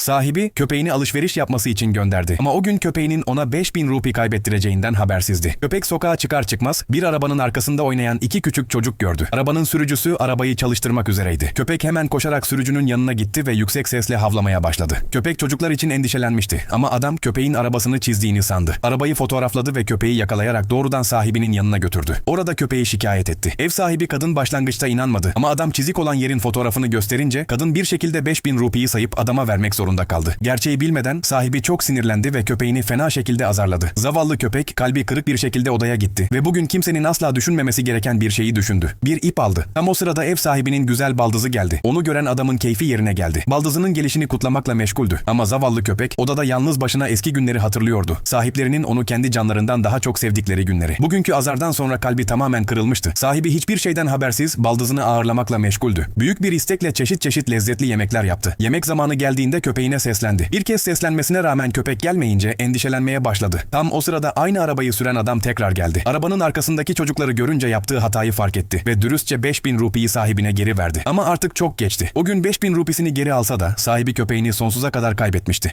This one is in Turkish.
Sahibi köpeğini alışveriş yapması için gönderdi. Ama o gün köpeğinin ona 5000 rupi kaybettireceğinden habersizdi. Köpek sokağa çıkar çıkmaz bir arabanın arkasında oynayan iki küçük çocuk gördü. Arabanın sürücüsü arabayı çalıştırmak üzereydi. Köpek hemen koşarak sürücünün yanına gitti ve yüksek sesle havlamaya başladı. Köpek çocuklar için endişelenmişti ama adam köpeğin arabasını çizdiğini sandı. Arabayı fotoğrafladı ve köpeği yakalayarak doğrudan sahibinin yanına götürdü. Orada köpeği şikayet etti. Ev sahibi kadın başlangıçta inanmadı ama adam çizik olan yerin fotoğrafını gösterince kadın bir şekilde 5000 rupiyi sayıp adama vermek zorunda kaldı. Gerçeği bilmeden sahibi çok sinirlendi ve köpeğini fena şekilde azarladı. Zavallı köpek kalbi kırık bir şekilde odaya gitti ve bugün kimsenin asla düşünmemesi gereken bir şeyi düşündü. Bir ip aldı. Tam o sırada ev sahibinin güzel baldızı geldi. Onu gören adamın keyfi yerine geldi. Baldızının gelişini kutlamakla meşguldü. Ama zavallı köpek odada yalnız başına eski günleri hatırlıyordu. Sahiplerinin onu kendi canlarından daha çok sevdikleri günleri. Bugünkü azardan sonra kalbi tamamen kırılmıştı. Sahibi hiçbir şeyden habersiz baldızını ağırlamakla meşguldü. Büyük bir istekle çeşit çeşit lezzetli yemekler yaptı. Yemek zamanı geldiğinde köpeğine seslendi. Bir kez seslenmesine rağmen köpek gelmeyince endişelenmeye başladı. Tam o sırada aynı arabayı süren adam tekrar geldi. Arabanın arkasındaki çocukları görünce yaptığı hatayı fark etti ve dürüstçe 5000 rupiyi sahibine geri verdi. Ama artık çok geçti. O gün 5000 rupisini geri alsa da sahibi köpeğini sonsuza kadar kaybetmişti.